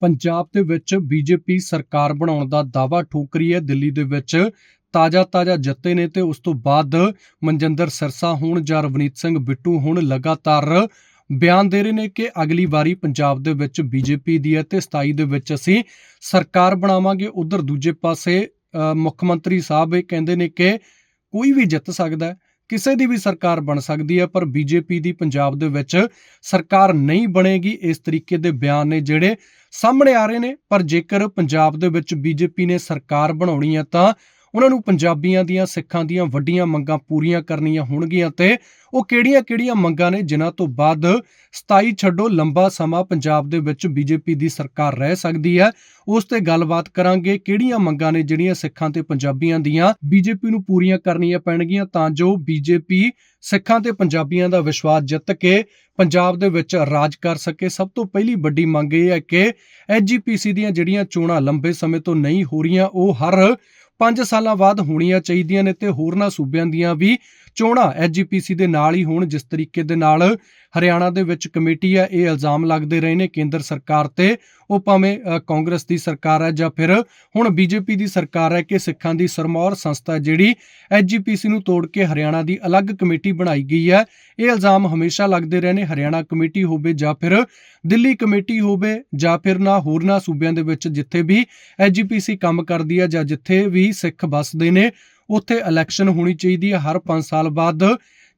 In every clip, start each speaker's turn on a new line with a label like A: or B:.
A: ਪੰਜਾਬ ਦੇ ਵਿੱਚ ਬੀਜੇਪੀ ਸਰਕਾਰ ਬਣਾਉਣ ਦਾ ਦਾਅਵਾ ਠੋਕ ਰਹੀ ਹੈ। ਦਿੱਲੀ ਦੇ ਵਿੱਚ ਤਾਜ਼ਾ-ਤਾਜ਼ਾ ਜਿੱਤੇ ਨੇ ਤੇ ਉਸ ਤੋਂ ਬਾਅਦ ਮਨਜਿੰਦਰ ਸਿਰਸਾ ਹੋਣ ਜਾਂ ਰਵਨੀਤ ਸਿੰਘ ਬਿੱਟੂ ਹੁਣ ਲਗਾਤਾਰ ਬਿਆਨ ਦੇ ਰਹੇ ਨੇ ਕਿ ਅਗਲੀ ਵਾਰੀ ਪੰਜਾਬ ਦੇ ਵਿੱਚ ਬੀਜੇਪੀ ਦੀ ਹੈ ਤੇ 27 ਦੇ ਵਿੱਚ ਅਸੀਂ ਸਰਕਾਰ ਬਣਾਵਾਂਗੇ। ਉਧਰ ਦੂਜੇ ਪਾਸੇ ਮੁੱਖ ਮੰਤਰੀ ਸਾਹਿਬ ਇਹ ਕਹਿੰਦੇ ਨੇ ਕਿ ਕੋਈ ਵੀ ਜਿੱਤ ਸਕਦਾ ਹੈ। ਕਿਸੇ ਦੀ ਵੀ ਸਰਕਾਰ ਬਣ ਸਕਦੀ ਹੈ, ਪਰ ਬੀਜੇਪੀ ਦੀ ਪੰਜਾਬ ਦੇ ਵਿੱਚ ਸਰਕਾਰ ਨਹੀਂ ਬਣੇਗੀ, ਇਸ ਤਰੀਕੇ ਦੇ ਬਿਆਨ ਨੇ ਜਿਹੜੇ ਸਾਹਮਣੇ ਆ ਰਹੇ ਨੇ। ਪਰ ਜੇਕਰ ਪੰਜਾਬ ਦੇ ਵਿੱਚ ਬੀਜੇਪੀ ਨੇ ਸਰਕਾਰ ਬਣਾਉਣੀ ਹੈ, ਤਾਂ ਉਹਨਾਂ ਨੂੰ ਪੰਜਾਬੀਆਂ ਦੀਆਂ, ਸਿੱਖਾਂ ਦੀਆਂ ਵੱਡੀਆਂ ਮੰਗਾਂ ਪੂਰੀਆਂ ਕਰਨੀਆਂ ਹੋਣਗੀਆਂ ਤੇ ਉਹ ਕਿਹੜੀਆਂ-ਕਿਹੜੀਆਂ ਮੰਗਾਂ ਨੇ ਜਿਨ੍ਹਾਂ ਤੋਂ ਬਾਅਦ 27 ਛੱਡੋ ਲੰਬਾ ਸਮਾਂ ਪੰਜਾਬ ਦੇ ਵਿੱਚ ਬੀਜੇਪੀ ਦੀ ਸਰਕਾਰ ਰਹਿ ਸਕਦੀ ਹੈ? ਉਸ ਤੇ ਗੱਲਬਾਤ ਕਰਾਂਗੇ। ਕਿਹੜੀਆਂ ਮੰਗਾਂ ਨੇ ਜਿਹੜੀਆਂ ਸਿੱਖਾਂ ਤੇ ਪੰਜਾਬੀਆਂ ਦੀਆਂ ਬੀਜੇਪੀ ਨੂੰ ਪੂਰੀਆਂ ਕਰਨੀਆਂ ਪੈਣਗੀਆਂ? ਤਾਂ ਜੋ ਬੀਜੇਪੀ ਸਿੱਖਾਂ ਤੇ ਪੰਜਾਬੀਆਂ ਦਾ ਵਿਸ਼ਵਾਸ ਜਿੱਤ ਕੇ ਪੰਜਾਬ ਦੇ ਵਿੱਚ ਰਾਜ ਕਰ ਸਕੇ। ਸਭ ਤੋਂ ਪਹਿਲੀ ਵੱਡੀ ਮੰਗ ਇਹ ਹੈ ਕਿ ਐਜੀਪੀਸੀ ਦੀਆਂ ਜਿਹੜੀਆਂ ਚੋਣਾਂ ਲੰਬੇ ਸਮੇਂ ਤੋਂ ਨਹੀਂ ਹੋ ਰਹੀਆਂ, ਉਹ ਹਰ 5 ਸਾਲਾਂ ਬਾਅਦ ਹੋਣੀਆਂ ਚਾਹੀਦੀਆਂ ਨੇ ਤੇ ਹੋਰਨਾਂ ਸੂਬਿਆਂ ਦੀਆਂ ਵੀ ਚੋਣਾਂ ਐਜੀਪੀਸੀ ਦੇ ਨਾਲ ਹੀ ਹੋਣ, ਜਿਸ ਤਰੀਕੇ ਦੇ ਨਾਲ ਹਰਿਆਣਾ ਦੇ ਵਿੱਚ ਕਮੇਟੀ ਹੈ, ਇਹ ਇਲਜ਼ਾਮ ਲੱਗਦੇ ਰਹੇ ਨੇ ਕੇਂਦਰ ਸਰਕਾਰ ਤੇ। ਉਹ ਭਾਵੇਂ ਕਾਂਗਰਸ ਦੀ ਸਰਕਾਰ ਹੈ ਜਾਂ ਫਿਰ ਹੁਣ ਬੀਜੇਪੀ ਦੀ ਸਰਕਾਰ ਹੈ ਕਿ ਸਿੱਖਾਂ ਦੀ ਸਰਮੌਰ ਸੰਸਥਾ ਹੈ ਜਿਹੜੀ ਐਜੀਪੀਸੀ ਨੂੰ ਤੋੜ ਕੇ ਹਰਿਆਣਾ ਦੀ ਅਲੱਗ ਕਮੇਟੀ ਬਣਾਈ ਗਈ ਹੈ। ਇਹ ਇਲਜ਼ਾਮ ਹਮੇਸ਼ਾ ਲੱਗਦੇ ਰਹੇ ਨੇ, ਹਰਿਆਣਾ ਕਮੇਟੀ ਹੋਵੇ ਜਾਂ ਫਿਰ ਦਿੱਲੀ ਕਮੇਟੀ ਹੋਵੇ ਜਾਂ ਫਿਰ ਨਾ ਹੋਰਨਾਂ ਸੂਬਿਆਂ ਦੇ ਵਿੱਚ ਜਿੱਥੇ ਵੀ ਐਜੀਪੀਸੀ ਕੰਮ ਕਰਦੀ ਹੈ ਜਾਂ ਜਿੱਥੇ ਵੀ ਸਿੱਖ ਵੱਸਦੇ ਨੇ ਉੱਥੇ ਇਲੈਕਸ਼ਨ ਹੋਣੀ ਚਾਹੀਦੀ ਹੈ ਹਰ 5 ਸਾਲ ਬਾਅਦ।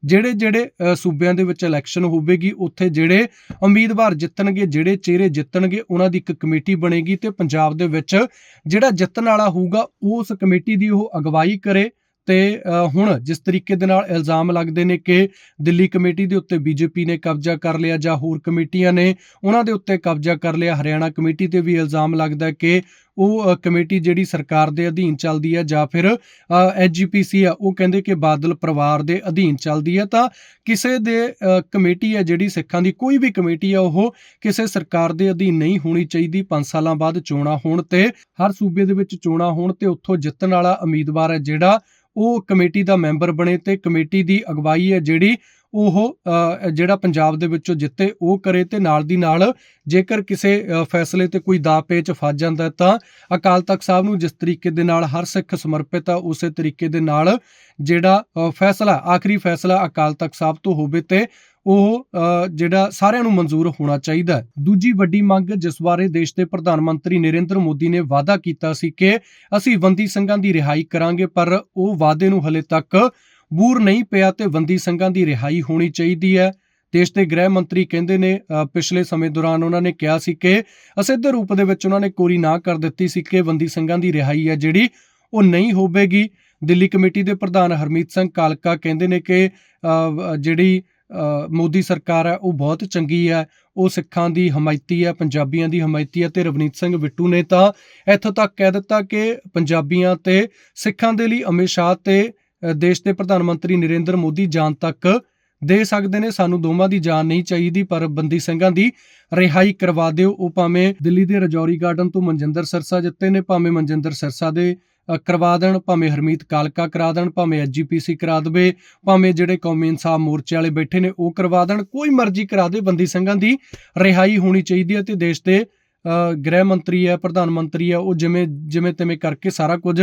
A: ਜਿਹੜੇ ਜਿਹੜੇ ਸੂਬਿਆਂ ਦੇ ਵਿੱਚ ਇਲੈਕਸ਼ਨ ਹੋਵੇਗੀ, ਉੱਥੇ ਜਿਹੜੇ ਉਮੀਦਵਾਰ ਜਿੱਤਣਗੇ, ਜਿਹੜੇ ਚਿਹਰੇ ਜਿੱਤਣਗੇ, ਉਹਨਾਂ ਦੀ ਇੱਕ ਕਮੇਟੀ ਬਣੇਗੀ ਤੇ ਪੰਜਾਬ ਦੇ ਵਿੱਚ ਜਿਹੜਾ ਜਿੱਤਣ ਵਾਲਾ ਹੋਊਗਾ, ਉਸ ਕਮੇਟੀ ਦੀ ਉਹ ਅਗਵਾਈ ਕਰੇ। ਤੇ ਹੁਣ ਜਿਸ ਤਰੀਕੇ ਦੇ ਨਾਲ ਇਲਜ਼ਾਮ ਲੱਗਦੇ ਨੇ ਕਿ ਦਿੱਲੀ ਕਮੇਟੀ ਦੇ ਉੱਤੇ ਬੀਜੇਪੀ ਨੇ ਕਬਜ਼ਾ ਕਰ ਲਿਆ ਜਾਂ ਹੋਰ ਕਮੇਟੀਆਂ ਨੇ ਉਹਨਾਂ ਦੇ ਉੱਤੇ ਕਬਜ਼ਾ ਕਰ ਲਿਆ, ਹਰਿਆਣਾ ਕਮੇਟੀ ਤੇ ਵੀ ਇਲਜ਼ਾਮ ਲੱਗਦਾ ਕਿ ਉਹ ਕਮੇਟੀ ਜਿਹੜੀ ਸਰਕਾਰ ਦੇ ਅਧੀਨ ਚੱਲਦੀ ਹੈ ਜਾਂ ਫਿਰ ਐਜੀਪੀਸੀ ਆ, ਉਹ ਕਹਿੰਦੇ ਕਿ ਬਾਦਲ ਪਰਿਵਾਰ ਦੇ ਅਧੀਨ ਚੱਲਦੀ ਹੈ, ਤਾਂ ਕਿਸੇ ਦੇ ਕਮੇਟੀ ਹੈ ਜਿਹੜੀ ਸਿੱਖਾਂ ਦੀ ਕੋਈ ਵੀ ਕਮੇਟੀ ਆ ਉਹ ਕਿਸੇ ਸਰਕਾਰ ਦੇ ਅਧੀਨ ਨਹੀਂ ਹੋਣੀ ਚਾਹੀਦੀ 5 ਸਾਲਾਂ ਬਾਅਦ ਚੋਣਾਂ ਹੋਣ ਤੇ, ਹਰ ਸੂਬੇ ਦੇ ਵਿੱਚ ਚੋਣਾਂ ਹੋਣ ਤੇ ਉੱਥੋਂ ਜਿੱਤਣ ਵਾਲਾ ਉਮੀਦਵਾਰ ਹੈ ਜਿਹੜਾ ਉਹ ਕਮੇਟੀ ਦਾ ਮੈਂਬਰ ਬਣੇ ਤੇ ਕਮੇਟੀ ਦੀ ਅਗਵਾਈ ਹੈ ਜਿਹੜੀ ਉਹ ਜਿਹੜਾ ਪੰਜਾਬ ਦੇ ਵਿੱਚੋਂ ਜਿੱਤੇ ਉਹ ਕਰੇ ਤੇ ਨਾਲ ਦੀ ਨਾਲ ਜੇਕਰ ਕਿਸੇ ਫੈਸਲੇ ਤੇ ਕੋਈ ਦਾ ਪੇਚ ਫਸ ਜਾਂਦਾ ਤਾਂ ਅਕਾਲ ਤਖਤ ਸਾਹਿਬ ਨੂੰ ਜਿਸ ਤਰੀਕੇ ਦੇ ਨਾਲ ਹਰ ਸਿੱਖ ਸਮਰਪਿਤ ਆ, ਉਸੇ ਤਰੀਕੇ ਦੇ ਨਾਲ ਜਿਹੜਾ ਫੈਸਲਾ, ਆਖਰੀ ਫੈਸਲਾ ਅਕਾਲ ਤਖਤ ਸਾਹਿਬ ਤੋਂ ਹੋਵੇ ਤੇ ਉਹ ਜਿਹੜਾ ਸਾਰਿਆਂ ਨੂੰ ਮਨਜ਼ੂਰ ਹੋਣਾ ਚਾਹੀਦਾ ਹੈ। ਦੂਜੀ ਵੱਡੀ ਮੰਗ ਜਿਸ ਬਾਰੇ ਦੇਸ਼ ਦੇ ਪ੍ਰਧਾਨ ਮੰਤਰੀ ਨਰਿੰਦਰ ਮੋਦੀ ਨੇ ਵਾਅਦਾ ਕੀਤਾ ਸੀ ਕਿ ਅਸੀਂ ਬੰਦੀ ਸੰਘਾਂ ਦੀ ਰਿਹਾਈ ਕਰਾਂਗੇ, ਪਰ ਉਹ ਵਾਅਦੇ ਨੂੰ ਹਲੇ ਤੱਕ ਬੂਰ ਨਹੀਂ ਪਿਆ ਤੇ ਬੰਦੀ ਸੰਘਾਂ ਦੀ ਰਿਹਾਈ ਹੋਣੀ ਚਾਹੀਦੀ ਹੈ। ਦੇਸ਼ ਦੇ ਗ੍ਰਹਿ ਮੰਤਰੀ ਕਹਿੰਦੇ ਨੇ ਪਿਛਲੇ ਸਮੇਂ ਦੌਰਾਨ ਉਹਨਾਂ ਨੇ ਕਿਹਾ ਸੀ ਕਿ ਅਸਿੱਧ ਰੂਪ ਦੇ ਵਿੱਚ ਉਹਨਾਂ ਨੇ ਕੋਰੀ ਨਾ ਕਰ ਦਿੱਤੀ ਸੀ ਕਿ ਬੰਦੀ ਸੰਘਾਂ ਦੀ ਰਿਹਾਈ ਹੈ ਜਿਹੜੀ ਉਹ ਨਹੀਂ ਹੋਵੇਗੀ। ਦਿੱਲੀ ਕਮੇਟੀ ਦੇ ਪ੍ਰਧਾਨ ਹਰਮੀਤ ਸਿੰਘ ਕਾਲਕਾ ਕਹਿੰਦੇ ਨੇ ਕਿ ਜਿਹੜੀ ਮੋਦੀ ਸਰਕਾਰ ਹੈ, ਉਹ ਬਹੁਤ ਚੰਗੀ ਹੈ, ਉਹ ਸਿੱਖਾਂ ਦੀ ਹਮਾਇਤੀ ਹੈ, ਪੰਜਾਬੀਆਂ ਦੀ ਹਮਾਇਤੀ ਹੈ ਤੇ ਰਵਨੀਤ ਸਿੰਘ ਬਿੱਟੂ ਨੇ ਤਾਂ ਇੱਥੋਂ ਤੱਕ ਕਹਿ ਦਿੱਤਾ ਕਿ ਪੰਜਾਬੀਆਂ ਤੇ ਸਿੱਖਾਂ ਦੇ ਲਈ ਅਮਿਤ ਸ਼ਾਹ ਤੇ ਦੇਸ਼ ਦੇ ਪ੍ਰਧਾਨ ਮੰਤਰੀ ਨਰਿੰਦਰ ਮੋਦੀ ਜਾਨ ਤੱਕ ਦੇ ਸਕਦੇ ਨੇ, ਸਾਨੂੰ ਦੋਵਾਂ ਦੀ ਜਾਨ ਨਹੀਂ ਚਾਹੀਦੀ, ਪਰ ਬੰਦੀ ਸਿੰਘਾਂ ਦੀ ਰਿਹਾਈ ਕਰਵਾ ਦਿਓ। ਉਹ ਭਾਵੇਂ ਦਿੱਲੀ ਦੇ ਰਜੌਰੀ ਗਾਰਡਨ ਤੋਂ ਮਨਜਿੰਦਰ ਸਰਸਾ ਜਿੱਤੇ ਨੇ, ਭਾਵੇਂ ਮਨਜਿੰਦਰ ਸਰਸਾ ਦੇ ਕਰਵਾ ਦੇਣ, ਭਾਵੇਂ ਹਰਮੀਤ ਕਾਲਕਾ ਕਰਾ ਦੇਣ, ਭਾਵੇਂ ਐਜੀਪੀਸੀ ਕਰਾ ਦੇਵੇ, ਭਾਵੇਂ ਜਿਹੜੇ ਕੌਮੀ ਇਨਸਾਫ ਮੋਰਚੇ ਵਾਲੇ ਬੈਠੇ ਨੇ, ਉਹ ਕਰਵਾ ਦੇਣ। ਕੋਈ ਮਰਜ਼ੀ ਕਰਾ ਦੇ, ਬੰਦੀ ਸਿੰਘਾਂ ਦੀ ਰਿਹਾਈ ਹੋਣੀ ਚਾਹੀਦੀ ਹੈ ਤੇ ਦੇਸ਼ ਦੇ ਗ੍ਰਹਿ ਮੰਤਰੀ ਹੈ, ਪ੍ਰਧਾਨ ਮੰਤਰੀ ਹੈ, ਉਹ ਜਿਵੇਂ ਜਿਵੇਂ ਤਿਵੇਂ ਕਰਕੇ ਸਾਰਾ ਕੁਝ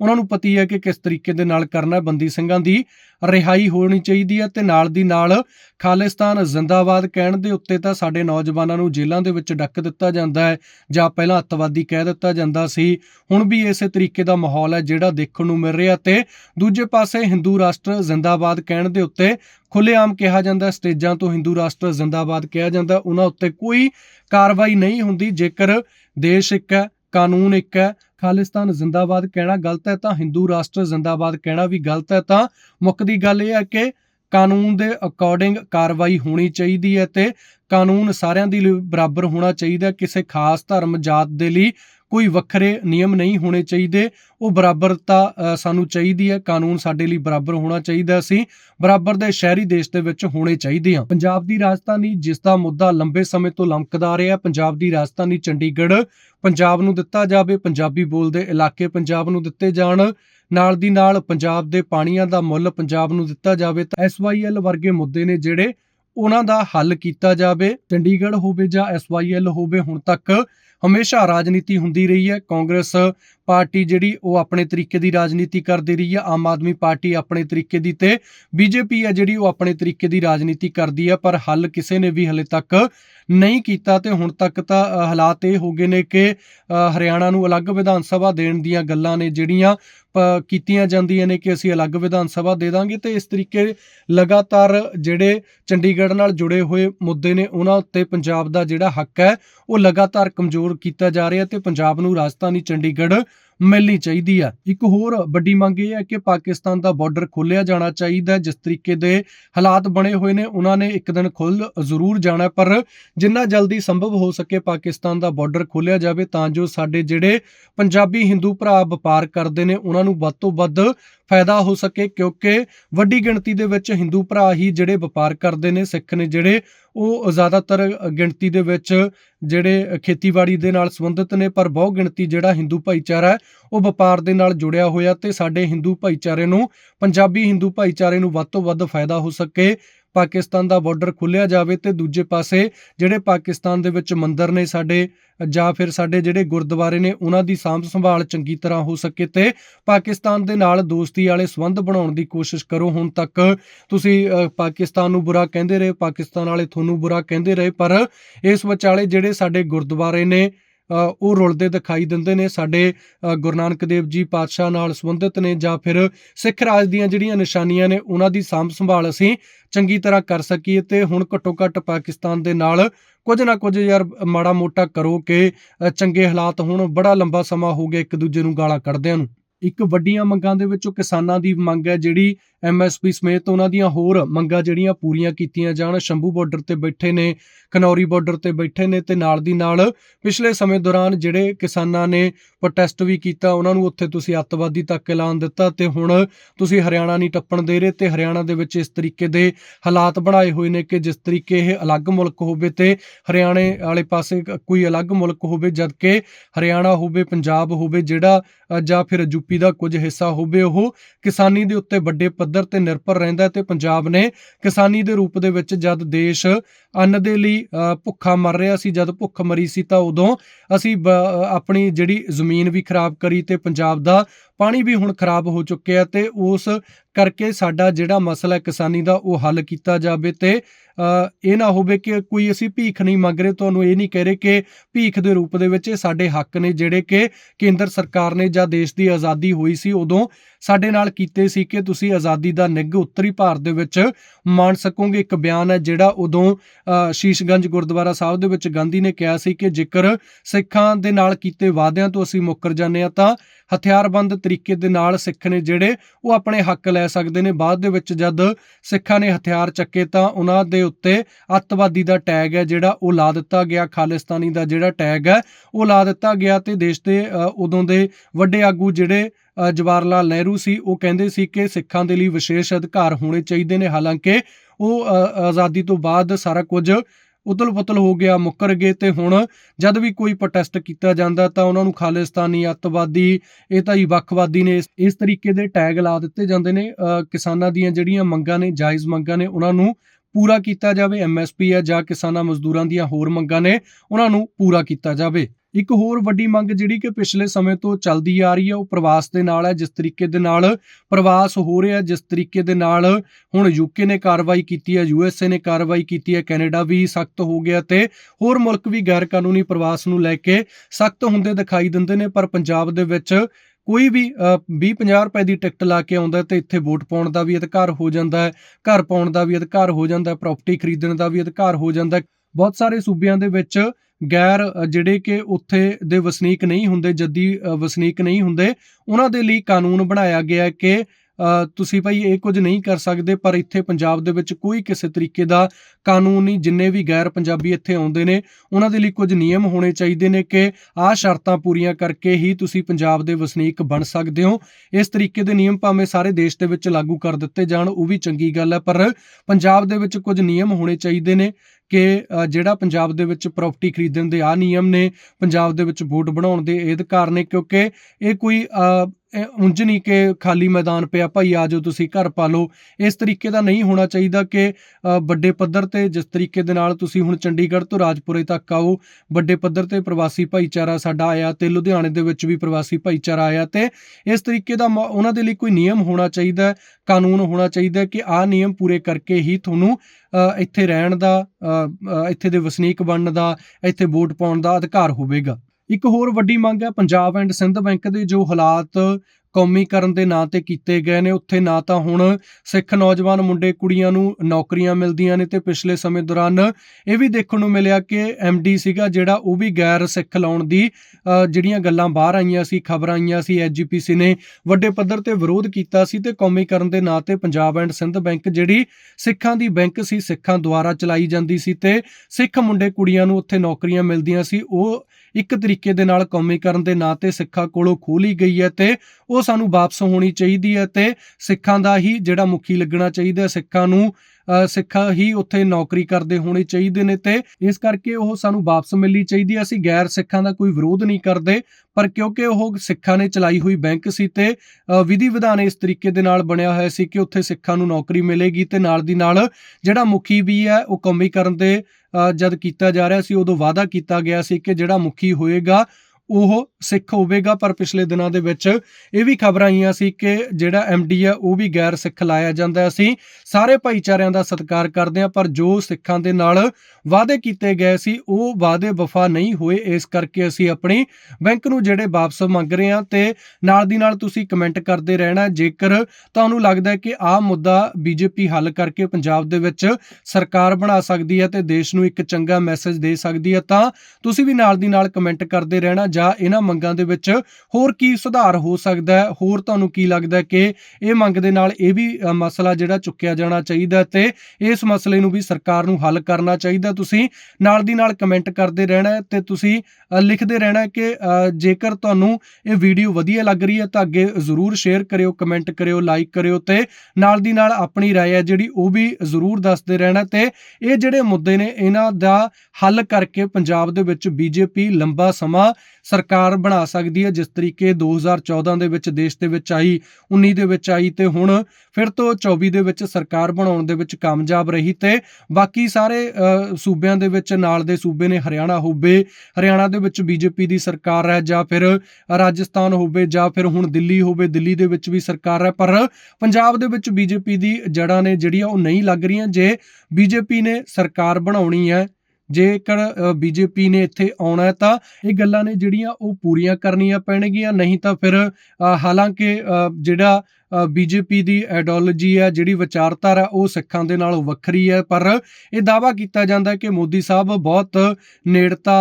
A: ਉਹਨਾਂ ਨੂੰ ਪਤੀ ਹੈ ਕਿ ਕਿਸ ਤਰੀਕੇ ਦੇ ਨਾਲ ਕਰਨਾ ਬੰਦੀ ਸਿੰਘਾਂ ਦੀ ਰਿਹਾਈ ਹੋਣੀ ਚਾਹੀਦੀ ਹੈ ਤੇ ਨਾਲ ਦੀ ਨਾਲ ਖਾਲਿਸਤਾਨ ਜ਼ਿੰਦਾਬਾਦ ਕਹਿਣ ਦੇ ਉੱਤੇ ਤਾਂ ਸਾਡੇ ਨੌਜਵਾਨਾਂ ਨੂੰ ਜੇਲ੍ਹਾਂ ਦੇ ਵਿੱਚ ਡੱਕ ਦਿੱਤਾ ਜਾਂਦਾ ਹੈ ਜਾਂ ਪਹਿਲਾਂ ਅੱਤਵਾਦੀ ਕਹਿ ਦਿੱਤਾ ਜਾਂਦਾ ਸੀ। ਹੁਣ ਵੀ ਇਸੇ ਤਰੀਕੇ ਦਾ ਮਾਹੌਲ ਹੈ ਜਿਹੜਾ ਦੇਖਣ ਨੂੰ ਮਿਲ ਰਿਹਾ ਤੇ ਦੂਜੇ ਪਾਸੇ ਹਿੰਦੂ ਰਾਸ਼ਟਰ ਜ਼ਿੰਦਾਬਾਦ ਕਹਿਣ ਦੇ ਉੱਤੇ ਖੁੱਲੇਆਮ ਕਿਹਾ ਜਾਂਦਾ ਸਟੇਜਾਂ ਤੋਂ ਹਿੰਦੂ ਰਾਸ਼ਟਰ ਜ਼ਿੰਦਾਬਾਦ ਕਿਹਾ ਜਾਂਦਾ ਉਹਨਾਂ ਉੱਤੇ ਕੋਈ ਕਾਰਵਾਈ ਨਹੀਂ ਹੁੰਦੀ ਜੇਕਰ ਦੇਸ਼ ਇੱਕ ਹੈ, ਕਾਨੂੰਨ ਇੱਕ ਹੈ ਖਾਲਿਸਤਾਨ ਜ਼ਿੰਦਾਬਾਦ ਕਹਿਣਾ ਗਲਤ ਹੈ ਤਾਂ ਹਿੰਦੂ ਰਾਸ਼ਟਰ ਜ਼ਿੰਦਾਬਾਦ ਕਹਿਣਾ ਵੀ ਗਲਤ ਹੈ ਤਾਂ ਮੁੱਖ ਦੀ ਗੱਲ ਇਹ ਹੈ ਕਿ ਕਾਨੂੰਨ ਦੇ ਅਕੋਰਡਿੰਗ ਕਾਰਵਾਈ ਹੋਣੀ ਚਾਹੀਦੀ ਹੈ ਤੇ ਕਾਨੂੰਨ ਸਾਰਿਆਂ ਦੇ ਲਈ ਬਰਾਬਰ ਹੋਣਾ ਚਾਹੀਦਾ ਕਿਸੇ ਖਾਸ ਧਰਮ, ਜਾਤ ਦੇ ਲਈ ਕੋਈ ਵੱਖਰੇ ਨਿਯਮ ਨਹੀਂ ਹੋਣੇ ਚਾਹੀਦੇ। ਉਹ ਬਰਾਬਰਤਾ ਸਾਨੂੰ ਚਾਹੀਦੀ ਹੈ। ਕਾਨੂੰਨ ਸਾਡੇ ਲਈ ਬਰਾਬਰ ਹੋਣਾ ਚਾਹੀਦਾ ਸੀ ਬਰਾਬਰ ਦੇ ਸ਼ਹਿਰੀ ਦੇਸ਼ ਦੇ ਵਿੱਚ ਹੋਣੇ ਚਾਹੀਦੇ ਆ ਪੰਜਾਬ ਦੀ ਰਾਜਧਾਨੀ ਜਿਸ ਦਾ ਮੁੱਦਾ ਲੰਬੇ ਸਮੇਂ ਤੋਂ ਲਮਕਦਾ ਰਿਹਾ, ਪੰਜਾਬ ਦੀ ਰਾਜਧਾਨੀ ਚੰਡੀਗੜ੍ਹ ਪੰਜਾਬ ਨੂੰ ਦਿੱਤਾ ਜਾਵੇ। ਪੰਜਾਬੀ ਬੋਲਦੇ ਇਲਾਕੇ ਪੰਜਾਬ ਨੂੰ ਦਿੱਤੇ ਜਾਣ। ਨਾਲ ਦੀ ਨਾਲ ਪੰਜਾਬ ਦੇ ਪਾਣੀਆਂ ਦਾ ਮੁੱਲ ਪੰਜਾਬ ਨੂੰ ਦਿੱਤਾ ਜਾਵੇ। ਤਾਂ ਐਸਵਾਈਐਲ ਵਰਗੇ ਮੁੱਦੇ ਨੇ ਜਿਹੜੇ ਉਹਨਾਂ ਦਾ ਹੱਲ ਕੀਤਾ ਜਾਵੇ, ਚੰਡੀਗੜ੍ਹ ਹੋਵੇ ਜਾਂ ਐਸਵਾਈਐਲ ਹੋਵੇ, ਹੁਣ ਤੱਕ ਹਮੇਸ਼ਾ ਰਾਜਨੀਤੀ ਹੁੰਦੀ ਰਹੀ ਹੈ, ਕਾਂਗਰਸ ਪਾਰਟੀ ਜਿਹੜੀ ਉਹ ਆਪਣੇ ਤਰੀਕੇ ਦੀ ਰਾਜਨੀਤੀ ਕਰਦੀ ਰਹੀ ਹੈ ਆਮ ਆਦਮੀ ਪਾਰਟੀ ਆਪਣੇ ਤਰੀਕੇ ਦੀ ਤੇ ਬੀਜੇਪੀ ਹੈ ਜਿਹੜੀ ਉਹ ਆਪਣੇ ਤਰੀਕੇ ਦੀ ਰਾਜਨੀਤੀ ਕਰਦੀ ਹੈ ਪਰ ਹੱਲ ਕਿਸੇ ਨੇ ਵੀ ਹਲੇ ਤੱਕ ਨਹੀਂ ਕੀਤਾ ਤੇ ਹੁਣ ਤੱਕ ਤਾਂ ਹਾਲਾਤ ਇਹ ਹੋ ਗਏ ਨੇ ਕਿ ਹਰਿਆਣਾ ਨੂੰ ਅਲੱਗ ਵਿਧਾਨ ਸਭਾ ਦੇਣ ਦੀਆਂ ਗੱਲਾਂ ਨੇ ਜਿਹੜੀਆਂ, ਪ- ਕੀਤੀਆਂ ਜਾਂਦੀਆਂ ਨੇ ਕਿ ਅਸੀਂ ਅਲੱਗ ਵਿਧਾਨ ਸਭਾ ਦੇ ਦਾਂਗੇ ਤੇ ਇਸ ਤਰੀਕੇ ਲਗਾਤਾਰ ਜਿਹੜੇ ਚੰਡੀਗੜ੍ਹ ਨਾਲ ਜੁੜੇ ਹੋਏ ਮੁੱਦੇ ਨੇ ਉਹਨਾਂ ਉੱਤੇ ਪੰਜਾਬ ਦਾ ਜਿਹੜਾ ਹੱਕ ਹੈ, ਉਹ ਲਗਾਤਾਰ ਕਮਜ਼ੋਰ ਕੀਤਾ ਜਾ ਰਿਹਾ ਤੇ ਪੰਜਾਬ ਨੂੰ ਰਾਜਧਾਨੀ ਚੰਡੀਗੜ੍ਹ ਮਿਲਣੀ ਚਾਹੀਦੀ ਆ। ਇੱਕ ਹੋਰ ਵੱਡੀ ਮੰਗ ਇਹ ਹੈ ਕਿ ਪਾਕਿਸਤਾਨ ਦਾ ਬਾਰਡਰ ਖੋਲਿਆ ਜਾਣਾ ਚਾਹੀਦਾ ਹੈ। ਜਿਸ ਤਰੀਕੇ ਦੇ ਹਾਲਾਤ ਬਣੇ ਹੋਏ ਨੇ, ਉਹਨਾਂ ਨੇ ਇੱਕ ਦਿਨ ਖੁੱਲ ਜ਼ਰੂਰ ਜਾਣਾ ਪਰ ਜਿੰਨਾ ਜਲਦੀ ਸੰਭਵ ਹੋ ਸਕੇ ਪਾਕਿਸਤਾਨ ਦਾ ਬਾਰਡਰ ਖੋਲਿਆ ਜਾਵੇ, ਤਾਂ ਜੋ ਸਾਡੇ ਜਿਹੜੇ ਪੰਜਾਬੀ ਹਿੰਦੂ ਭਰਾ ਵਪਾਰ ਕਰਦੇ ਨੇ, ਉਹਨਾਂ ਨੂੰ ਵੱਧ ਤੋਂ ਵੱਧ ਫਾਇਦਾ ਹੋ ਸਕੇ। ਕਿਉਂਕਿ ਵੱਡੀ ਗਿਣਤੀ ਦੇ ਵਿੱਚ ਹਿੰਦੂ ਭਰਾ ਹੀ ਜਿਹੜੇ ਵਪਾਰ ਕਰਦੇ ਨੇ, ਸਿੱਖ ਨੇ ਜਿਹੜੇ ਉਹ ਜ਼ਿਆਦਾਤਰ ਗਿਣਤੀ ਦੇ ਵਿੱਚ ਜਿਹੜੇ ਖੇਤੀਬਾੜੀ ਦੇ ਨਾਲ ਸੰਬੰਧਿਤ ਨੇ, ਪਰ ਬਹੁ ਗਿਣਤੀ ਜਿਹੜਾ ਹਿੰਦੂ ਭਾਈਚਾਰਾ ਹੈ, ਉਹ ਵਪਾਰ ਦੇ ਨਾਲ ਜੁੜਿਆ ਹੋਇਆ ਤੇ ਸਾਡੇ ਹਿੰਦੂ ਭਾਈਚਾਰੇ ਨੂੰ, ਪੰਜਾਬੀ ਹਿੰਦੂ ਭਾਈਚਾਰੇ ਨੂੰ ਵੱਧ ਤੋਂ ਵੱਧ ਫਾਇਦਾ ਹੋ ਸਕੇ। ਪਾਕਿਸਤਾਨ ਦਾ ਬਾਰਡਰ ਖੁੱਲਿਆ ਜਾਵੇ ਤੇ ਦੂਜੇ ਪਾਸੇ ਜਿਹੜੇ ਪਾਕਿਸਤਾਨ ਦੇ ਵਿੱਚ ਮੰਦਰ ਨੇ ਸਾਡੇ, ਜਾਂ ਫਿਰ ਸਾਡੇ ਜਿਹੜੇ ਗੁਰਦੁਆਰੇ ਨੇ, ਉਹਨਾਂ ਦੀ ਸਾਂਭ ਸੰਭਾਲ ਚੰਗੀ ਤਰ੍ਹਾਂ ਹੋ ਸਕੇ ਤੇ ਪਾਕਿਸਤਾਨ ਦੇ ਨਾਲ ਦੋਸਤੀ ਵਾਲੇ ਸੰਬੰਧ ਬਣਾਉਣ ਦੀ ਕੋਸ਼ਿਸ਼ ਕਰੋ। ਹੁਣ ਤੱਕ ਤੁਸੀਂ ਪਾਕਿਸਤਾਨ ਨੂੰ ਬੁਰਾ ਕਹਿੰਦੇ ਰਹੇ, ਪਾਕਿਸਤਾਨ ਵਾਲੇ ਤੁਹਾਨੂੰ ਬੁਰਾ ਕਹਿੰਦੇ ਰਹੇ, ਪਰ ਇਸ ਵਿਚਾਲੇ ਜਿਹੜੇ ਸਾਡੇ ਗੁਰਦੁਆਰੇ ਨੇ ਉਹ ਰੁਲਦੇ ਦਿਖਾਈ ਦਿੰਦੇ ਨੇ, ਸਾਡੇ ਗੁਰੂ ਨਾਨਕ ਦੇਵ ਜੀ ਪਾਤਸ਼ਾਹ ਨਾਲ ਸੰਬੰਧਿਤ ਨੇ ਜਾਂ ਫਿਰ ਸਿੱਖ ਰਾਜ ਦੀਆਂ ਜਿਹੜੀਆਂ ਨਿਸ਼ਾਨੀਆਂ ਨੇ, ਉਹਨਾਂ ਦੀ ਸਾਂਭ ਸੰਭਾਲ ਅਸੀਂ ਚੰਗੀ ਤਰ੍ਹਾਂ ਕਰ ਸਕੀਏ ਤੇ ਹੁਣ ਘੱਟੋ ਘੱਟ ਪਾਕਿਸਤਾਨ ਦੇ ਨਾਲ ਕੁਝ ਨਾ ਕੁਝ ਯਾਰ ਮਾੜਾ ਮੋਟਾ ਕਰੋ ਕਿ ਚੰਗੇ ਹਾਲਾਤ ਹੋਣ, ਬੜਾ ਲੰਬਾ ਸਮਾਂ ਹੋ ਗਿਆ ਇੱਕ ਦੂਜੇ ਨੂੰ ਗਾਲਾਂ ਕੱਢਦਿਆਂ ਨੂੰ। ਇੱਕ ਵੱਡੀਆਂ ਮੰਗਾਂ ਦੇ ਵਿੱਚੋਂ ਕਿਸਾਨਾਂ ਦੀ ਮੰਗ ਹੈ, ਜਿਹੜੀ ਐਮਐਸਪੀ ਸਮੇਤ ਉਹਨਾਂ ਦੀਆਂ ਹੋਰ ਮੰਗਾਂ ਜਿਹੜੀਆਂ ਪੂਰੀਆਂ ਕੀਤੀਆਂ ਜਾਣ। ਸ਼ੰਭੂ ਬਾਰਡਰ ਤੇ ਬੈਠੇ ਨੇ, ਕਨੌਰੀ ਬਾਰਡਰ ਤੇ ਬੈਠੇ ਨੇ ਤੇ ਨਾਲ ਦੀ ਨਾਲ ਪਿਛਲੇ ਸਮੇਂ ਦੌਰਾਨ ਜਿਹੜੇ ਕਿਸਾਨਾਂ ਨੇ ਪ੍ਰੋਟੈਸਟ ਵੀ ਕੀਤਾ, ਉਹਨਾਂ ਨੂੰ ਉੱਥੇ ਤੁਸੀਂ ਅੱਤਵਾਦੀ ਤੱਕ ਐਲਾਨ ਦਿੱਤਾ ਤੇ ਹੁਣ ਤੁਸੀਂ ਹਰਿਆਣਾ ਨਹੀਂ ਟੱਪਣ ਦੇ ਰਹੇ ਤੇ ਹਰਿਆਣਾ ਦੇ ਵਿੱਚ ਇਸ ਤਰੀਕੇ ਦੇ ਹਾਲਾਤ ਬਣਾਏ ਹੋਏ ਨੇ ਕਿ ਜਿਸ ਤਰੀਕੇ ਇਹ ਅਲੱਗ ਮੁਲਕ ਹੋਵੇ ਤੇ ਹਰਿਆਣੇ ਵਾਲੇ ਪਾਸੇ ਕੋਈ ਅਲੱਗ ਮੁਲਕ ਹੋਵੇ, ਜਦਕਿ ਹਰਿਆਣਾ ਹੋਵੇ, ਪੰਜਾਬ ਹੋਵੇ, ਜਿਹੜਾ ਜਾਂ ਫਿਰ ਯੂਪੀ ਦਾ ਕੁਝ ਹਿੱਸਾ ਹੋਵੇ ਉਹ ਕਿਸਾਨੀ ਦੇ ਉੱਤੇ ਵੱਡੇ ਪੱਧਰ ਤੇ ਨਿਰਭਰ ਰਹਿੰਦਾ ਹੈ ਤੇ ਪੰਜਾਬ ਨੇ ਕਿਸਾਨੀ ਦੇ ਰੂਪ ਦੇ ਵਿੱਚ ਜਦ ਦੇਸ਼ ਅੰਨ ਦੇ ਲਈ ਅ, ਭੁੱਖਾ ਮਰ ਰਿਹਾ ਸੀ ਜਦ ਭੁੱਖ ਮਰੀ ਸੀ ਤਾਂ ਉਦੋਂ ਅਸੀਂ ਬ- ਆਪਣੀ ਜਿਹੜੀ ਜ਼ਮੀਨ ਵੀ ਖਰਾਬ ਕਰੀ ਤੇ ਪੰਜਾਬ ਦਾ ਪਾਣੀ ਵੀ ਹੁਣ ਖਰਾਬ ਹੋ ਚੁੱਕਿਆ ਤੇ ਉਸ ਕਰਕੇ ਸਾਡਾ ਜਿਹੜਾ ਮਸਲਾ ਕਿਸਾਨੀ ਦਾ ਉਹ ਹੱਲ ਕੀਤਾ ਜਾਵੇ ਤੇ ਇਹ ਨਾ ਹੋਵੇ ਕਿ ਕੋਈ ਅਸੀਂ ਭੀਖ ਨਹੀਂ ਮੰਗ ਰਹੇ, ਤੁਹਾਨੂੰ ਇਹ ਨਹੀਂ ਕਹਿ ਰਹੇ ਕਿ ਭੀਖ ਦੇ ਰੂਪ ਦੇ ਵਿੱਚ ਇਹ ਸਾਡੇ ਹੱਕ ਨੇ ਜਿਹੜੇ ਕਿ ਕੇਂਦਰ ਸਰਕਾਰ ਨੇ ਜਾਂ ਦੇਸ਼ ਦੀ ਆਜ਼ਾਦੀ ਹੋਈ ਸੀ ਉਦੋਂ ਸਾਡੇ ਨਾਲ ਕੀਤੇ ਸੀ ਕਿ ਤੁਸੀਂ ਆਜ਼ਾਦੀ ਦਾ ਨਿੱਘ ਉੱਤਰੀ ਭਾਰਤ ਦੇ ਵਿੱਚ ਮਾਣ ਸਕੋਗੇ। ਇੱਕ ਬਿਆਨ ਹੈ ਜਿਹੜਾ ਉਦੋਂ ਸ਼ੀਸ਼ਗੰਜ ਗੁਰਦੁਆਰਾ ਸਾਹਿਬ ਦੇ ਵਿੱਚ ਗਾਂਧੀ ਨੇ ਕਿਹਾ ਸੀ ਕਿ ਜੇਕਰ ਸਿੱਖਾਂ ਦੇ ਨਾਲ ਕੀਤੇ ਵਾਅਦਿਆਂ ਤੋਂ ਅਸੀਂ ਮੁੱਕਰ ਜਾਂਦੇ ਆ ਤਾਂ ਹਥਿਆਰਬੰਦ ਤਰੀਕੇ ਦੇ ਨਾਲ ਸਿੱਖ ਨੇ ਜਿਹੜੇ ਉਹ ਆਪਣੇ ਹੱਕ ਲੈ ਸਕਦੇ ਨੇ। ਬਾਅਦ ਦੇ ਵਿੱਚ ਜਦ ਸਿੱਖਾਂ ਨੇ ਹਥਿਆਰ ਚੱਕੇ, ਤਾਂ ਉਹਨਾਂ ਦੇ ਉੱਤੇ ਅੱਤਵਾਦੀ ਦਾ ਟੈਗ ਹੈ ਜਿਹੜਾ ਉਹ ਲਾ ਦਿੱਤਾ ਗਿਆ। ਖਾਲਿਸਤਾਨੀ ਦਾ ਜਿਹੜਾ ਟੈਗ ਹੈ ਉਹ ਲਾ ਦਿੱਤਾ ਗਿਆ ਤੇ ਦੇਸ਼ ਦੇ ਉਦੋਂ ਦੇ ਵੱਡੇ ਆਗੂ ਜਿਹੜੇ ਜਵਾਹਰ ਲਾਲ ਨਹਿਰੂ ਸੀ, ਉਹ ਕਹਿੰਦੇ ਸੀ ਕਿ ਸਿੱਖਾਂ ਦੇ ਲਈ ਵਿਸ਼ੇਸ਼ ਅਧਿਕਾਰ ਹੋਣੇ ਚਾਹੀਦੇ ਨੇ। ਹਾਲਾਂਕਿ ਉਹ ਆਜ਼ਾਦੀ ਤੋਂ ਬਾਅਦ ਸਾਰਾ ਕੁਝ ਉਤਲ-ਪੁਤਲ ਹੋ ਗਿਆ, ਮੁੱਕਰ ਗਏ ਤੇ ਹੁਣ ਜਦ ਵੀ ਕੋਈ ਪ੍ਰੋਟੈਸਟ ਕੀਤਾ ਜਾਂਦਾ ਤਾਂ ਉਹਨਾਂ ਨੂੰ ਖਾਲਿਸਤਾਨੀ ਅੱਤਵਾਦੀ, ਇਹ ਤਾਂ ਹੀ ਵੱਖਵਾਦੀ ਨੇ, ਇਸ- ਤਰੀਕੇ ਦੇ ਟੈਗ ਲਾ ਦਿੱਤੇ ਜਾਂਦੇ ਨੇ। ਕਿਸਾਨਾਂ ਦੀਆਂ ਜਿਹੜੀਆਂ ਮੰਗਾਂ ਨੇ, ਜਾਇਜ਼ ਮੰਗਾਂ ਨੇ, ਉਹਨਾਂ ਨੂੰ ਪੂਰਾ ਕੀਤਾ ਜਾਵੇ। ਐਮਐਸਪੀ ਹੈ ਜਾਂ ਕਿਸਾਨਾਂ ਮਜ਼ਦੂਰਾਂ ਦੀਆਂ ਹੋਰ ਮੰਗਾਂ ਨੇ, ਉਹਨਾਂ ਨੂੰ ਪੂਰਾ ਕੀਤਾ ਜਾਵੇ। ਇੱਕ ਹੋਰ ਵੱਡੀ ਮੰਗ ਜਿਹੜੀ ਕਿ ਪਿਛਲੇ ਸਮੇਂ ਤੋਂ ਚੱਲਦੀ ਆ ਰਹੀ ਹੈ ਉਹ ਪ੍ਰਵਾਸ ਦੇ ਨਾਲ ਹੈ, ਜਿਸ ਤਰੀਕੇ ਦੇ ਨਾਲ ਪ੍ਰਵਾਸ ਹੋ ਰਿਹਾ ਜਿਸ ਤਰੀਕੇ ਦੇ ਨਾਲ ਹੁਣ ਯੂਕੇ ਨੇ ਕਾਰਵਾਈ ਕੀਤੀ ਹੈ ਯੂਐਸਏ ਨੇ ਕਾਰਵਾਈ ਕੀਤੀ ਹੈ, ਕੈਨੇਡਾ ਵੀ ਸਖਤ ਹੋ ਗਿਆ ਤੇ ਹੋਰ ਮੁਲਕ ਵੀ ਗੈਰ ਕਾਨੂੰਨੀ ਪ੍ਰਵਾਸ ਨੂੰ ਲੈ ਕੇ ਸਖਤ ਹੁੰਦੇ ਦਿਖਾਈ ਦਿੰਦੇ ਨੇ, ਪਰ ਪੰਜਾਬ ਦੇ ਵਿੱਚ ਕੋਈ ਵੀ 20-50 ਰੁਪਏ ਦੀ ਟਿਕਟ ਲਾ ਕੇ ਆਉਂਦਾ ਤੇ ਇੱਥੇ ਵੋਟ ਪਾਉਣ ਦਾ ਵੀ ਅਧਿਕਾਰ ਹੋ ਜਾਂਦਾ ਹੈ, ਘਰ ਪਾਉਣ ਦਾ ਵੀ ਅਧਿਕਾਰ ਹੋ ਜਾਂਦਾ ਹੈ, ਪ੍ਰਾਪਰਟੀ ਖਰੀਦਣ ਦਾ ਵੀ ਅਧਿਕਾਰ ਹੋ ਜਾਂਦਾ ਹੈ। ਬਹੁਤ ਸਾਰੇ ਸੂਬਿਆਂ ਦੇ ਵਿੱਚ ਗੈਰ ਜਿਹੜੇ ਕਿ ਉੱਥੇ ਦੇ ਵਸਨੀਕ ਨਹੀਂ ਹੁੰਦੇ, ਜੱਦੀ ਵਸਨੀਕ ਨਹੀਂ ਹੁੰਦੇ, ਉਹਨਾਂ ਦੇ ਲਈ ਕਾਨੂੰਨ ਬਣਾਇਆ ਗਿਆ ਕਿ ਤੁਸੀਂ ਭਾਈ ਇਹ ਕੁਝ ਨਹੀਂ ਕਰ ਸਕਦੇ, ਪਰ ਇੱਥੇ ਪੰਜਾਬ ਦੇ ਵਿੱਚ ਕੋਈ ਕਿਸੇ ਤਰੀਕੇ ਦਾ ਕਾਨੂੰਨੀ ਜਿੰਨੇ ਵੀ ਗੈਰ ਪੰਜਾਬੀ ਇੱਥੇ ਆਉਂਦੇ ਨੇ, ਉਹਨਾਂ ਦੇ ਲਈ ਕੁਝ ਨਿਯਮ ਹੋਣੇ ਚਾਹੀਦੇ ਨੇ ਕਿ ਆਹ ਸ਼ਰਤਾਂ ਪੂਰੀਆਂ ਕਰਕੇ ਹੀ ਤੁਸੀਂ ਪੰਜਾਬ ਦੇ ਵਸਨੀਕ ਬਣ ਸਕਦੇ ਹੋ। ਇਸ ਤਰੀਕੇ ਦੇ ਨਿਯਮ ਭਾਵੇਂ ਸਾਰੇ ਦੇਸ਼ ਦੇ ਵਿੱਚ ਲਾਗੂ ਕਰ ਦਿੱਤੇ ਜਾਣ, ਉਹ ਵੀ ਚੰਗੀ ਗੱਲ ਹੈ, ਪਰ ਪੰਜਾਬ ਦੇ ਵਿੱਚ ਕੁਝ ਨਿਯਮ ਹੋਣੇ ਚਾਹੀਦੇ ਨੇ ਕਿ ਜਿਹੜਾ ਪੰਜਾਬ ਦੇ ਵਿੱਚ ਪ੍ਰਾਪਰਟੀ ਖਰੀਦਣ ਦੇ ਆ ਨਿਯਮ ਨੇ, ਪੰਜਾਬ ਦੇ ਵਿੱਚ ਵੋਟ ਬਣਾਉਣ ਦੇ ਇਹ ਅਧਿਕਾਰ ਨੇ, ਕਿਉਂਕਿ ਇਹ ਕੋਈ ਉਂਝ ਨਹੀਂ ਕਿ ਖਾਲੀ ਮੈਦਾਨ ਪਿਆ, ਭਾਈ ਆ ਜਾਓ, ਤੁਸੀਂ ਘਰ ਪਾ ਲਓ ਇਸ ਤਰੀਕੇ ਦਾ ਨਹੀਂ ਹੋਣਾ ਚਾਹੀਦਾ ਕਿ ਵੱਡੇ ਪੱਧਰ ਤੇ ਜਿਸ ਤਰੀਕੇ ਦੇ ਨਾਲ ਤੁਸੀਂ ਹੁਣ ਚੰਡੀਗੜ੍ਹ ਤੋਂ ਰਾਜਪੁਰੇ ਤੱਕ ਆਓ, ਵੱਡੇ ਪੱਧਰ ਤੇ ਪ੍ਰਵਾਸੀ ਭਾਈਚਾਰਾ ਸਾਡਾ ਆਇਆ ਤੇ ਲੁਧਿਆਣੇ ਦੇ ਵਿੱਚ ਵੀ ਪ੍ਰਵਾਸੀ ਭਾਈਚਾਰਾ ਆਇਆ ਤੇ ਇਸ ਤਰੀਕੇ ਦਾ ਮ- ਉਹਨਾਂ ਦੇ ਲਈ ਕੋਈ ਨਿਯਮ ਹੋਣਾ ਚਾਹੀਦਾ, ਕਾਨੂੰਨ ਹੋਣਾ ਚਾਹੀਦਾ ਕਿ ਆਹ ਨਿਯਮ ਪੂਰੇ ਕਰਕੇ ਹੀ ਤੁਹਾਨੂੰ ਇੱਥੇ ਰਹਿਣ ਦਾ ਇੱਥੇ ਦੇ ਵਸਨੀਕ ਬਣਨ ਦਾ, ਇੱਥੇ ਵੋਟ ਪਾਉਣ ਦਾ ਅਧਿਕਾਰ ਹੋਵੇਗਾ। ਇੱਕ ਹੋਰ ਵੱਡੀ ਮੰਗ ਹੈ ਪੰਜਾਬ ਐਂਡ ਸਿੰਧ ਬੈਂਕ ਦੇ ਜੋ ਹਾਲਾਤ ਕੌਮੀਕਰਨ ਦੇ ਨਾਂ ਤੇ ਕੀਤੇ ਗਏ ਨੇ। ਉੱਥੇ ਨਾ ਤਾਂ ਹੁਣ ਸਿੱਖ ਨੌਜਵਾਨ ਮੁੰਡੇ ਕੁੜੀਆਂ ਨੂੰ ਨੌਕਰੀਆਂ ਮਿਲਦੀਆਂ ਨੇ ਤੇ ਪਿਛਲੇ ਸਮੇਂ ਦੌਰਾਨ ਇਹ ਵੀ ਦੇਖਣ ਨੂੰ ਮਿਲਿਆ ਕਿ ਡੀ ਸੀਗਾ ਜਿਹੜਾ ਉਹ ਵੀ ਗੈਰ ਸਿੱਖ ਲਾਉਣ ਦੀ ਜਿਹੜੀਆਂ ਗੱਲਾਂ ਬਾਹਰ ਆਈਆਂ ਸੀ, ਖਬਰਾਂ ਆਈਆਂ ਸੀ ਐਜੀਪੀਸੀ ਨੇ ਵੱਡੇ ਪੱਧਰ ਤੇ ਵਿਰੋਧ ਕੀਤਾ ਸੀ ਤੇ ਕੌਮੀਕਰਨ ਦੇ ਨਾਂ ਤੇ ਪੰਜਾਬ ਐਂਡ ਸਿੰਧ ਬੈਂਕ ਜਿਹੜੀ ਸਿੱਖਾਂ ਦੀ ਬੈਂਕ ਸੀ, ਸਿੱਖਾਂ ਦੁਆਰਾ ਚਲਾਈ ਜਾਂਦੀ ਸੀ ਤੇ ਸਿੱਖ ਮੁੰਡੇ ਕੁੜੀਆਂ ਨੂੰ ਉੱਥੇ ਨੌਕਰੀਆਂ ਮਿਲਦੀਆਂ ਸੀ। ਉਹ ਇੱਕ ਤਰੀਕੇ ਦੇ ਨਾਲ ਕੌਮੀਕਰਨ ਦੇ ਨਾਂ ਤੇ ਸਿੱਖਾਂ ਕੋਲੋਂ ਖੋਹ ਗਈ ਹੈ ਤੇ ਉਹ ਸਾਨੂੰ ਵਾਪਸ ਹੋਣੀ ਚਾਹੀਦੀ ਹੈ ਤੇ ਸਿੱਖਾਂ ਦਾ ਹੀ ਜਿਹੜਾ ਮੁਖੀ ਲੱਗਣਾ ਚਾਹੀਦਾ ਹੈ, ਸਿੱਖਾਂ ਨੂੰ ਅ, ਹੀ ਉੱਥੇ ਨੌਕਰੀ ਕਰਦੇ ਹੋਣੇ ਚਾਹੀਦੇ ਨੇ ਤੇ ਇਸ ਕਰਕੇ ਉਹ ਸਾਨੂੰ ਵਾਪਸ ਮਿਲਣੀ ਚਾਹੀਦੀ ਹੈ। ਅਸੀਂ ਗੈਰ ਸਿੱਖਾਂ ਦਾ ਕੋਈ ਵਿਰੋਧ ਨਹੀਂ ਕਰਦੇ ਪਰ ਕਿਉਂਕਿ ਉਹ ਸਿੱਖਾਂ ਨੇ ਚਲਾਈ ਹੋਈ ਬੈਂਕ ਸੀ ਤੇ ਅ, ਵਿਧੀ ਵਿਧਾਨ ਇਸ ਤਰੀਕੇ ਦੇ ਨਾਲ ਬਣਿਆ ਹੋਇਆ ਸੀ ਕਿ ਉੱਥੇ ਸਿੱਖਾਂ ਨੂੰ ਨੌਕਰੀ ਮਿਲੇਗੀ ਤੇ ਨਾਲ ਦੀ ਨਾਲ ਜਿਹੜਾ ਮੁਖੀ ਵੀ ਹੈ ਉਹ ਕੌਮੀਕਰਨ ਦੇ ਅ, ਜਦ ਕੀਤਾ ਜਾ ਰਿਹਾ ਸੀ ਉਦੋਂ ਵਾਅਦਾ ਕੀਤਾ ਗਿਆ ਸੀ ਕਿ ਜਿਹੜਾ ਮੁਖੀ ਹੋਏਗਾ ਉਹ ਸਿੱਖ ਹੋਵੇਗਾ, ਪਰ ਪਿਛਲੇ ਦਿਨਾਂ ਦੇ ਵਿੱਚ ਇਹ ਵੀ ਖਬਰਾਂ ਆਈਆਂ ਸੀ ਕਿ ਜਿਹੜਾ ਐਮਡੀ ਹੈ ਉਹ ਵੀ ਗੈਰ ਸਿੱਖ ਲਾਇਆ ਜਾਂਦਾ ਹੈ। ਅਸੀਂ ਸਾਰੇ ਭਾਈਚਾਰਿਆਂ ਦਾ ਸਤਿਕਾਰ ਕਰਦੇ ਹਾਂ, ਪਰ ਜੋ ਸਿੱਖਾਂ ਦੇ ਨਾਲ ਵਾਅਦੇ ਕੀਤੇ ਗਏ ਸੀ, ਉਹ ਵਾਅਦੇ ਵਫਾ ਨਹੀਂ ਹੋਏ। ਇਸ ਕਰਕੇ ਅਸੀਂ ਆਪਣੀ ਬੈਂਕ ਨੂੰ ਜਿਹੜੇ ਵਾਪਸ ਮੰਗ ਰਹੇ ਹਾਂ ਤੇ ਨਾਲ ਦੀ ਨਾਲ ਤੁਸੀਂ ਕਮੈਂਟ ਕਰਦੇ ਰਹਿਣਾ। ਜੇਕਰ ਤੁਹਾਨੂੰ ਲੱਗਦਾ ਹੈ ਕਿ ਆਹ ਮੁੱਦਾ ਬੀਜੇਪੀ ਹੱਲ ਕਰਕੇ ਪੰਜਾਬ ਦੇ ਵਿੱਚ ਸਰਕਾਰ ਬਣਾ ਸਕਦੀ ਹੈ ਤੇ ਦੇਸ਼ ਨੂੰ ਇੱਕ ਚੰਗਾ ਮੈਸੇਜ ਦੇ ਸਕਦੀ ਹੈ, ਤਾਂ ਤੁਸੀਂ ਵੀ ਨਾਲ ਦੀ ਨਾਲ ਕਮੈਂਟ ਕਰਦੇ ਰਹਿਣਾ। ਜਾਂ ਇਹਨਾਂ ਮੰਗਾਂ ਦੇ ਵਿੱਚ ਹੋਰ ਕੀ ਸੁਧਾਰ ਹੋ ਸਕਦਾ ਹੈ ਹੋਰ ਤੁਹਾਨੂੰ ਕੀ ਲੱਗਦਾ ਹੈ ਕਿ ਇਹ ਮੰਗ ਦੇ ਨਾਲ ਇਹ ਵੀ ਅ, ਮਸਲਾ ਜਿਹੜਾ ਚੁੱਕਿਆ ਜਾਣਾ ਚਾਹੀਦਾ ਹੈ ਤੇ ਇਸ ਮਸਲੇ ਨੂੰ ਵੀ ਸਰਕਾਰ ਨੂੰ ਹੱਲ ਕਰਨਾ ਚਾਹੀਦਾ ਤੁਸੀਂ ਨਾਲ ਦੀ ਨਾਲ ਕਮੈਂਟ ਕਰਦੇ ਰਹਿਣਾ ਹੈ ਤੇ ਤੁਸੀਂ ਅ, ਲਿਖਦੇ ਰਹਿਣਾ ਹੈ ਕਿ ਅ, ਜੇਕਰ ਤੁਹਾਨੂੰ ਇਹ ਵੀਡੀਓ ਵਧੀਆ ਲੱਗ ਰਹੀ ਹੈ ਤਾਂ ਅੱਗੇ ਜ਼ਰੂਰ ਸ਼ੇਅਰ ਕਰਿਓ ਕਮੈਂਟ ਕਰਿਓ ਲਾਈਕ ਕਰਿਓ ਤੇ ਨਾਲ ਦੀ ਨਾਲ ਆਪਣੀ رائے ਹੈ ਜਿਹੜੀ ਉਹ ਵੀ ਜ਼ਰੂਰ ਦੱਸਦੇ ਰਹਿਣਾ ਤੇ ਇਹ ਜਿਹੜੇ ਮੁੱਦੇ ਨੇ ਇਹਨਾਂ ਦਾ ਹੱਲ ਕਰਕੇ ਪੰਜਾਬ ਦੇ ਵਿੱਚ ਬੀਜੇਪੀ ਲੰਬਾ ਸਮਾਂ ਸਰਕਾਰ ਬਣਾ ਸਕਦੀ ਹੈ। ਜਿਸ ਤਰੀਕੇ 2014 ਦੇ ਵਿੱਚ ਦੇਸ਼ ਦੇ ਵਿੱਚ ਆਈ 19 ਦੇ ਵਿੱਚ ਆਈ ਤੇ ਹੁਣ ਫਿਰ ਤੋਂ 24 ਦੇ ਵਿੱਚ ਸਰਕਾਰ ਬਣਾਉਣ ਦੇ ਵਿੱਚ ਕਾਮਯਾਬ ਰਹੀ ਤੇ ਬਾਕੀ ਸਾਰੇ ਸੂਬਿਆਂ ਦੇ ਵਿੱਚ ਨਾਲ ਦੇ ਸੂਬੇ ਨੇ ਹਰਿਆਣਾ ਹੋਵੇ, ਹਰਿਆਣਾ ਦੇ ਵਿੱਚ ਬੀਜੇਪੀ ਦੀ ਸਰਕਾਰ ਹੈ ਜਾਂ ਫਿਰ ਰਾਜਸਥਾਨ ਹੋਵੇ ਜਾਂ ਫਿਰ ਹੁਣ ਦਿੱਲੀ ਹੋਵੇ, ਦਿੱਲੀ ਦੇ ਵਿੱਚ ਵੀ ਸਰਕਾਰ ਹੈ। ਪਰ ਪੰਜਾਬ ਦੇ ਵਿੱਚ ਬੀਜੇਪੀ ਦੀ ਜੜਾਂ ਨੇ ਜਿਹੜੀਆਂ ਉਹ ਨਹੀਂ ਲੱਗ ਰਹੀਆਂ। ਜੇ ਬੀਜੇਪੀ ਨੇ ਸਰਕਾਰ ਬਣਾਉਣੀ ਹੈ ਜੇਕਰ ਬੀਜੇਪੀ ਨੇ ਇੱਥੇ ਆਉਣਾ ਤਾਂ ਇਹ ਗੱਲਾਂ ਨੇ ਜਿਹੜੀਆਂ ਉਹ ਪੂਰੀਆਂ ਕਰਨੀਆਂ ਪੈਣਗੀਆਂ, ਨਹੀਂ ਤਾਂ ਫਿਰ ਹਾਲਾਂਕਿ ਜਿਹੜਾ ਬੀਜੇਪੀ ਦੀ ਆਈਡੀਓਲੋਜੀ ਹੈ ਜਿਹੜੀ ਵਿਚਾਰਧਾਰਾ ਉਹ ਸਿੱਖਾਂ ਦੇ ਨਾਲੋਂ ਵੱਖਰੀ ਹੈ ਪਰ ਇਹ ਦਾਵਾ ਕੀਤਾ ਜਾਂਦਾ ਹੈ ਕਿ ਮੋਦੀ ਸਾਹਿਬ ਬਹੁਤ ਨੇੜਤਾ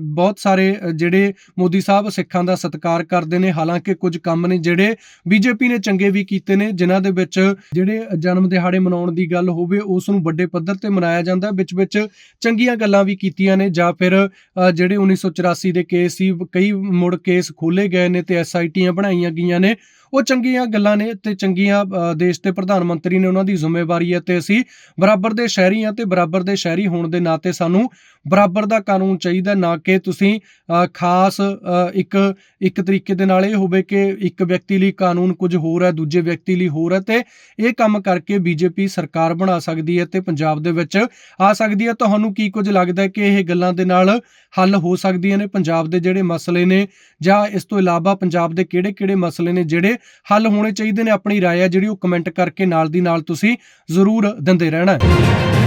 A: ਬਹੁਤ ਸਾਰੇ ਜਿਹੜੇ ਮੋਦੀ ਸਾਹਿਬ ਸਿੱਖਾਂ ਦਾ ਸਤਿਕਾਰ ਕਰਦੇ ਨੇ ਹਾਲਾਂਕਿ ਕੁਝ ਕੰਮ ਨੇ ਜਿਹੜੇ ਬੀਜੇਪੀ ਨੇ ਚੰਗੇ ਵੀ ਕੀਤੇ ਨੇ ਜਿਨ੍ਹਾਂ ਦੇ ਵਿੱਚ ਜਿਹੜੇ ਜਨਮ ਦਿਹਾੜੇ ਮਨਾਉਣ ਦੀ ਗੱਲ ਹੋਵੇ ਉਸ ਨੂੰ ਵੱਡੇ ਪੱਧਰ ਤੇ ਮਨਾਇਆ ਜਾਂਦਾ ਵਿੱਚ ਵਿੱਚ ਚੰਗੀਆਂ ਗੱਲਾਂ ਵੀ ਕੀਤੀਆਂ ਨੇ ਜਾਂ ਫਿਰ ਅ, ਜਿਹੜੇ 1984 ਦੇ ਕੇਸ ਸੀ ਕਈ ਮੁੜ ਕੇਸ ਖੋਲੇ ਗਏ ਨੇ ਤੇ ਐਸਆਈਟੀਆਂ ਬਣਾਈਆਂ ਗਈਆਂ ਨੇ ਉਹ ਚੰਗੀਆਂ ਗੱਲਾਂ ਨੇ ਤੇ ਚੰਗੀਆਂ ਦੇਸ਼ ਦੇ ਪ੍ਰਧਾਨ ਮੰਤਰੀ ਨੇ ਉਹਨਾਂ ਦੀ ਜ਼ਿੰਮੇਵਾਰੀ ਹੈ ਤੇ ਅਸੀਂ ਬਰਾਬਰ ਦੇ ਸ਼ਹਿਰੀ ਹਾਂ ਤੇ ਬਰਾਬਰ ਦੇ ਸ਼ਹਿਰੀ ਹੋਣ ਦੇ ਨਾਤੇ ਸਾਨੂੰ ਬਰਾਬਰ ਦਾ ਕਾਨੂੰਨ ਚਾਹੀਦਾ, ਨਾ ਕਿ ਤੁਸੀਂ ਖਾਸ ਇੱਕ ਇੱਕ ਤਰੀਕੇ ਦੇ ਨਾਲ ਇਹ ਹੋਵੇ ਕਿ ਇੱਕ ਵਿਅਕਤੀ ਲਈ ਕਾਨੂੰਨ ਕੁਝ ਹੋਰ ਹੈ, ਦੂਜੇ ਵਿਅਕਤੀ ਲਈ ਹੋਰ ਹੈ ਤੇ ਇਹ ਕੰਮ ਕਰਕੇ ਬੀਜੇਪੀ ਸਰਕਾਰ ਬਣਾ ਸਕਦੀ ਹੈ ਤੇ ਪੰਜਾਬ ਦੇ ਵਿੱਚ ਆ ਸਕਦੀ ਹੈ। ਤੁਹਾਨੂੰ ਕੀ ਕੁਝ ਲੱਗਦਾ ਹੈ ਕਿ ਇਹ ਗੱਲਾਂ ਦੇ ਨਾਲ ਹੱਲ ਹੋ ਸਕਦੀਆਂ ਨੇ? ਪੰਜਾਬ ਦੇ ਜਿਹੜੇ ਮਸਲੇ ਨੇ ਜਾਂ ਇਸ ਤੋਂ ਇਲਾਵਾ ਪੰਜਾਬ ਦੇ ਕਿਹੜੇ-ਕਿਹੜੇ ਮਸਲੇ ਨੇ ਜਿਹੜੇ ਹੱਲ ਹੋਣੇ ਚਾਹੀਦੇ ਨੇ ਆਪਣੀ رائے ਹੈ ਜਿਹੜੀ ਉਹ ਕਮੈਂਟ ਕਰਕੇ ਨਾਲ ਦੀ ਨਾਲ ਤੁਸੀਂ ਜ਼ਰੂਰ ਦਿੰਦੇ ਰਹਿਣਾ ਹੈ